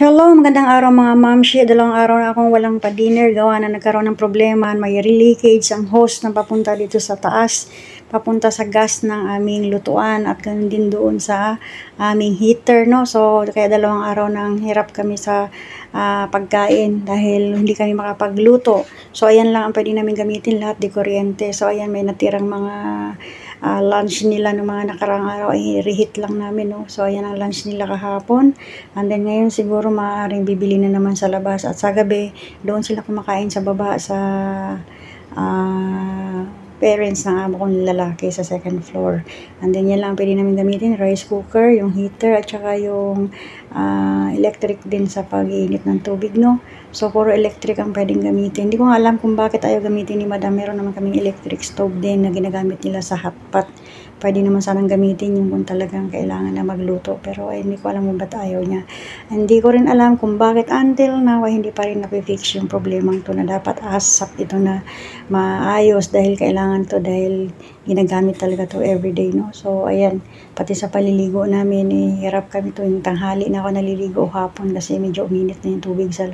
Hello, magandang araw mga mamshi. Dalawang araw na akong walang pa-dinner. Gawa na nagkaroon ng problema. May leakage ang hose na papunta dito sa taas. Papunta sa gas ng aming lutuan at ganun din doon sa aming heater. No? So, kaya dalawang araw nang hirap kami sa ah, pagkain dahil hindi kami makapagluto. So, ayan lang ang pwede namin gamitin lahat di kuryente. So, ayan may natirang mga ah, lunch nila ng mga nakarang araw ay reheat lang namin. No? So, ayan ang lunch nila kahapon. And then ngayon siguro maaaring bibili na naman sa labas at sa gabi doon sila kumakain sa baba sa ah, parents ng amo kong lalaki sa second floor. And then yan lang ang pwede namin gamitin, rice cooker, yung heater at saka yung ah, electric din sa pag-iinit ng tubig, no? So, puro electric ang pwedeng gamitin. Hindi ko alam kung bakit ayaw gamitin ni madam. Meron naman kaming electric stove din na ginagamit nila sa hotpot. Pwede naman sanang gamitin yung kung talagang kailangan na magluto. Pero ay, hindi ko alam kung ba't ayaw niya. Hindi ko rin alam kung bakit until now ay hindi pa rin napifix yung problemang to na dapat asap ito na maayos dahil kailangan to dahil ginagamit talaga to everyday, no? So, ayan, pati sa paliligo namin, eh, hirap kami tuwing tanghali na ako naliligo hapon kasi medyo uminit na yung tubig sa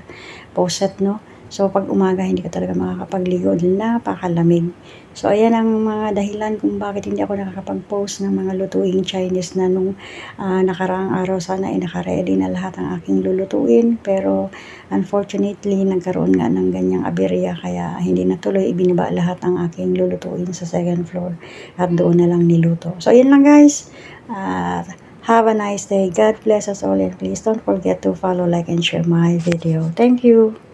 faucet, no? So, pag umaga, hindi ka talaga makakapagligo dahil napakalamig. So, ayan ang mga dahilan kung bakit hindi ako nakakapag-post ng mga lutuing Chinese na nung ah, nakaraang araw sana ay nakaready na lahat ang aking lulutuin. Pero, unfortunately, nagkaroon nga ng ganyang aberya kaya hindi natuloy ibinaba lahat ang aking lulutuin sa second floor at doon na lang niluto. So, ayan lang guys. At have a nice day. God bless us all and please don't forget to follow, like, and share my video. Thank you.